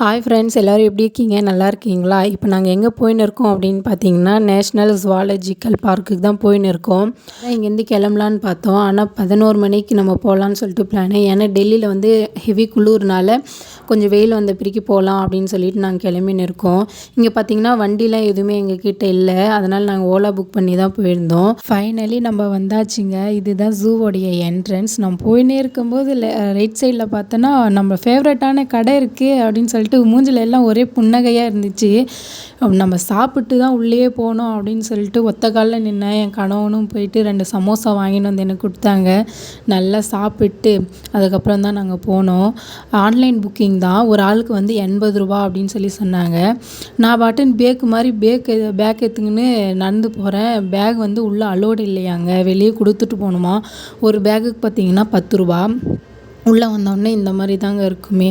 Hi friends எல்லோரும் எப்படி இருக்கீங்க? நல்லா இருக்கீங்களா? இப்போ நாங்கள் எங்கே போயின்னு இருக்கோம் அப்படின்னு பார்த்தீங்கன்னா நேஷ்னல் ஜுவாலஜிக்கல் பார்க்குக்கு தான் போயின்னு இருக்கோம். இங்கேருந்து கிளம்பலான்னு பார்த்தோம். ஆனால் பதினோரு மணிக்கு நம்ம போகலான்னு சொல்லிட்டு பிளானு ஏன்னா டெல்லியில் வந்து ஹெவி குளிர்னால கொஞ்சம் வெயில் வந்த பிரிக்கி போகலாம் அப்படின்னு சொல்லிட்டு நாங்கள் கிளம்பின்னு இருக்கோம். இங்கே பார்த்தீங்கன்னா வண்டிலாம் எதுவுமே எங்கள் கிட்டே இல்லை. அதனால் நாங்கள் ஓலா புக் பண்ணி தான் போயிருந்தோம். ஃபைனலி நம்ம வந்தாச்சுங்க. இதுதான் ஜூவோடைய என்ட்ரன்ஸ் நம்ம போயின்னே இருக்கும்போது ரைட் சைடில் பார்த்தோன்னா நம்ம ஃபேவரட்டான கடை இருக்குது அப்படின்னு சொல்லி சொல்லிட்டு மூஞ்சில் எல்லாம் ஒரே புன்னகையாக இருந்துச்சு. நம்ம சாப்பிட்டு தான் உள்ளே போனோம் அப்படின்னு சொல்லிட்டு ஒத்த காலில் நின்னேன் என் கணவனும் போயிட்டு ரெண்டு சமோசா வாங்கின்னு வந்து எனக்கு கொடுத்தாங்க. நல்லா சாப்பிட்டு அதுக்கப்புறம் தான் நாங்கள் போனோம். ஆன்லைன் புக்கிங் தான். ஒரு ஆளுக்கு வந்து எண்பது ரூபா அப்படின்னு சொல்லி சொன்னாங்க. நான் பாட்டுன்னு பேக்கு மாதிரி பேக் பேக் எடுத்துக்கின்னு நடந்து போகிறேன் பேக் வந்து உள்ளே அலோடு இல்லையாங்க. வெளியே கொடுத்துட்டு போகணுமா? ஒரு பேக்குக்கு பார்த்தீங்கன்னா பத்து ரூபா. உள்ளே வந்தோடனே இந்த மாதிரி தாங்க இருக்குமே.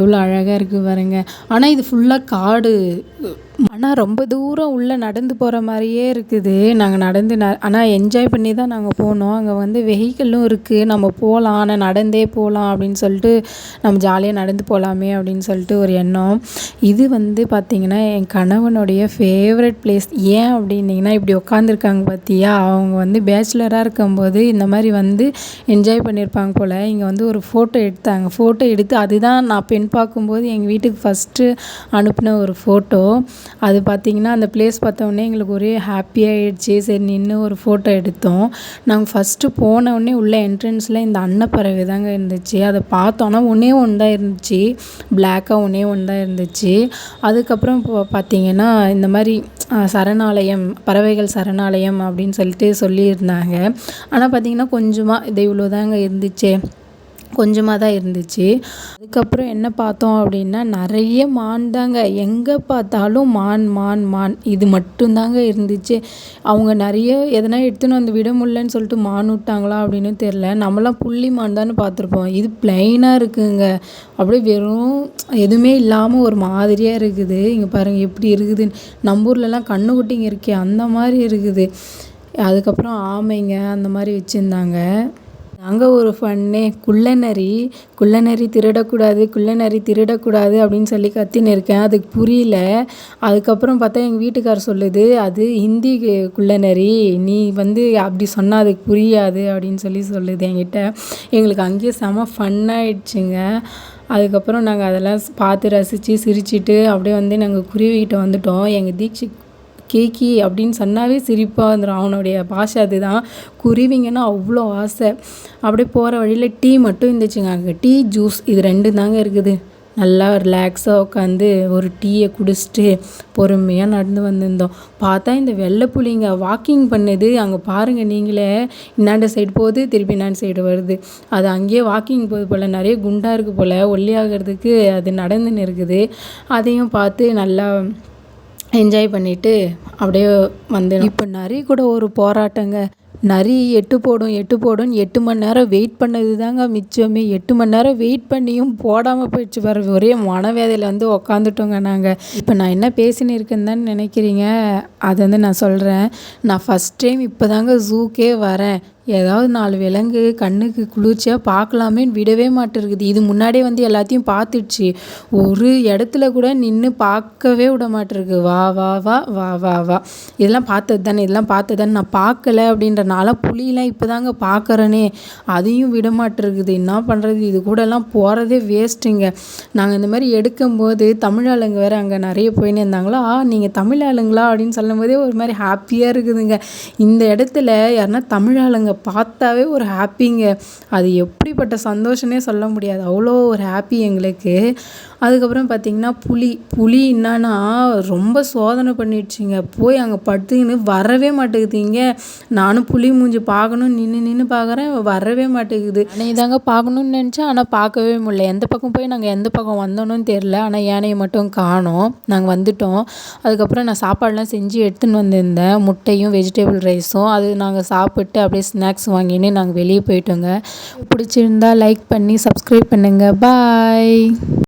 எவ்வளோ அழகாக இருக்குது பாருங்க. ஆனால் இது ஃபுல்லாக காடு. ஆனால் ரொம்ப தூரம் உள்ளே நடந்து போகிற மாதிரியே இருக்குது. நாங்கள் நடந்து ந ஆனால் என்ஜாய் பண்ணி தான் நாங்கள் போனோம். அங்கே வந்து வெஹிக்கிளும் இருக்குது நம்ம போகலாம் ஆனால் நடந்தே போகலாம் அப்படின்னு சொல்லிட்டு நம்ம ஜாலியாக நடந்து போகலாமே அப்படின்னு சொல்லிட்டு ஒரு எண்ணம். இது வந்து பார்த்திங்கன்னா என் கணவனுடைய ஃபேவரட் பிளேஸ் ஏன் அப்படின்னிங்கன்னா இப்படி உட்காந்துருக்காங்க பார்த்தியா அவங்க வந்து பேச்சுலராக இருக்கும்போது இந்த மாதிரி வந்து என்ஜாய் பண்ணியிருப்பாங்க போல். இங்கே வந்து ஒரு ஃபோட்டோ எடுத்தாங்க. ஃபோட்டோ எடுத்து அதுதான் நான் பெண் பார்க்கும்போது எங்கள் வீட்டுக்கு ஃபஸ்ட்டு அனுப்பின ஒரு ஃபோட்டோ அது பார்த்திங்கன்னா அந்த பிளேஸ் பார்த்தோன்னே எங்களுக்கு ஒரே ஹாப்பியாகிடுச்சு சரி நின்று ஒரு ஃபோட்டோ எடுத்தோம். நாங்கள் ஃபஸ்ட்டு போனவுடனே உள்ள என்ட்ரன்ஸில் இந்த அன்னப்பறவை தாங்க இருந்துச்சு. அதை பார்த்தோன்னா ஒன்றே ஒன்று தான் இருந்துச்சு. பிளாக்காக ஒன்றே ஒன்று தான் இருந்துச்சு. அதுக்கப்புறம் இப்போ பார்த்திங்கன்னா இந்த மாதிரி சரணாலயம் பறவைகள் சரணாலயம் அப்படின்னு சொல்லிட்டு சொல்லியிருந்தாங்க. ஆனால் பார்த்திங்கன்னா கொஞ்சமாக இது இவ்வளோ தாங்க இருந்துச்சு. கொஞ்சமாக தான் இருந்துச்சு. அதுக்கப்புறம் என்ன பார்த்தோம் அப்படின்னா நிறைய மான் தாங்க. எங்கே பார்த்தாலும் மான் மான் மான். இது மட்டும்தாங்க இருந்துச்சு. அவங்க நிறைய எதனா எடுத்துன்னு வந்து விட முடியலன்னு சொல்லிட்டு மான் விட்டாங்களா அப்படின்னு தெரில நம்மளாம் புள்ளி மான் தானே பார்த்துருப்போம். இது ப்ளைனாக இருக்குங்க. அப்படியே வெறும் எதுவுமே இல்லாமல் ஒரு மாதிரியாக இருக்குது. இங்கே பாருங்கள் எப்படி இருக்குதுன்னு நம்ம ஊர்லலாம் கண்ணுக்குட்டிங்க இருக்கே அந்த மாதிரி இருக்குது. அதுக்கப்புறம் ஆமைங்க அந்த மாதிரி வச்சுருந்தாங்க. அங்கே ஒரு ஃபன்னே குள்ளநரி குள்ளநரி திருடக்கூடாது குள்ளநரி திருடக்கூடாது அப்படின்னு சொல்லி கத்தின்னு இருக்கேன். அதுக்கு புரியல. அதுக்கப்புறம் பார்த்தா எங்கள் வீட்டுக்கார் சொல்லுது அது ஹிந்தி குள்ளநரி நீ வந்து அப்படி சொன்னால் அதுக்கு புரியாது அப்படின்னு சொல்லி சொல்லுது என்கிட்ட. எங்களுக்கு அங்கேயே செம ஃபன்னாகிடுச்சுங்க அதுக்கப்புறம் நாங்கள் அதெல்லாம் பார்த்து ரசித்து சிரிச்சிட்டு அப்படியே வந்து நாங்கள் குருவிக்கிட்ட வந்துட்டோம். எங்கள் தீக்ஷித் கேக்கி அப்படின்னு சொன்னாவே சிரிப்பாக வந்துடும் அவனுடைய பாஷை அதுதான். குருவிங்கன்னா அவ்வளோ ஆசை. அப்படியே போகிற வழியில் டீ மட்டும் இருந்துச்சுங்க. அங்கே டீ ஜூஸ் இது ரெண்டு தாங்க இருக்குது. நல்லா ரிலாக்ஸாக உட்காந்து ஒரு டீயை குடிச்சிட்டு பொறுமையாக நடந்து வந்திருந்தோம். பார்த்தா இந்த வெள்ளை புலிங்க வாக்கிங் பண்ணுது. அங்கே பாருங்கள் நீங்களே. இன்னாண்ட சைடு போகுது திருப்பி இன்னாண்ட சைடு வருது. அது அங்கேயே வாக்கிங் போகுது போல். நிறைய குண்டாக இருக்குது போல். ஒல்லியாகிறதுக்கு அது நடந்துன்னு இருக்குது அதையும் பார்த்து நல்லா என்ஜாய் பண்ணிவிட்டு அப்படியே வந்து இப்போ நரி கூட ஒரு போராட்டங்க. நரி எட்டு போடும் எட்டு போடும். எட்டு மணி நேரம் வெயிட் பண்ணது தாங்க மிச்சமே. எட்டு மணி நேரம் வெயிட் பண்ணியும் போடாமல் போயிடுச்சு வர ஒரே மனவேதையில் வந்து உக்காந்துட்டோங்க நாங்கள் இப்போ நான் என்ன பேசினு இருக்கேன்னு நினைக்கிறீங்க? அது வந்து நான் சொல்கிறேன் நான் ஃபஸ்ட் டைம் இப்போ தாங்க ஜூக்கே வரேன். ஏதாவது நாலு விலங்கு கண்ணுக்கு குளிர்ச்சியாக பார்க்கலாமேன்னு விடவே மாட்டேருக்குது. இது முன்னாடியே வந்து எல்லாத்தையும் பார்த்துடுச்சு. ஒரு இடத்துல கூட நின்று பார்க்கவே விட மாட்டேருக்கு. வா வா வா வா வா வா. இதெல்லாம் பார்த்தது தானே? இதெல்லாம் பார்த்தது தானே? நான் பார்க்கல அப்படின்றனால புலியெலாம் இப்போ தாங்க பார்க்குறேனே. அதையும் விட மாட்டேருக்குது. என்ன பண்ணுறது இது கூடலாம் போகிறதே வேஸ்ட்டுங்க நாங்கள் இந்த மாதிரி எடுக்கும்போது தமிழ் ஆளுங்க வேறு அங்கே நிறைய போயின்னு இருந்தாங்களா? நீங்கள் தமிழ் ஆளுங்களா? அப்படின்னு சொல்லும் போதே ஒரு மாதிரி ஹாப்பியாக இருக்குதுங்க. இந்த இடத்துல யாருன்னா தமிழ் ஆளுங்க பார்த்தாவே ஒரு ஹாப்பிங்க. அது எப்படிப்பட்ட சந்தோஷம்னே சொல்ல முடியாது. அவ்வளோ ஒரு ஹாப்பி எங்களுக்கு. அதுக்கப்புறம் பார்த்திங்கன்னா புலி புலி என்னன்னா ரொம்ப சோதனை பண்ணிடுச்சுங்க. போய் அங்கே படுத்துக்கின்னு வரவே மாட்டேங்குதுங்க. நானும் புலி மூஞ்சி பார்க்கணும் நின்று நின்று பார்க்குறேன் வரவே மாட்டேங்குது. நீ தாங்க பார்க்கணுன்னு நினச்சேன். ஆனால் பார்க்கவே முடியல. எந்த பக்கம் போய் நாங்கள் எந்த பக்கம் வந்தோன்னு தெரில ஆனால் யானையை மட்டும் காணோம். நாங்கள் வந்துட்டோம். அதுக்கப்புறம் நான் சாப்பாடெலாம் செஞ்சு எடுத்துன்னு வந்திருந்தேன். முட்டையும் வெஜிடபிள் ரைஸும் அது நாங்கள் சாப்பிட்டு அப்படியே ஸ்நாக்ஸ் வாங்கின்னு நாங்கள் வெளியே போயிட்டோங்க. பிடிச்சிருந்தா லைக் பண்ணி சப்ஸ்கிரைப் பண்ணுங்கள் பாய்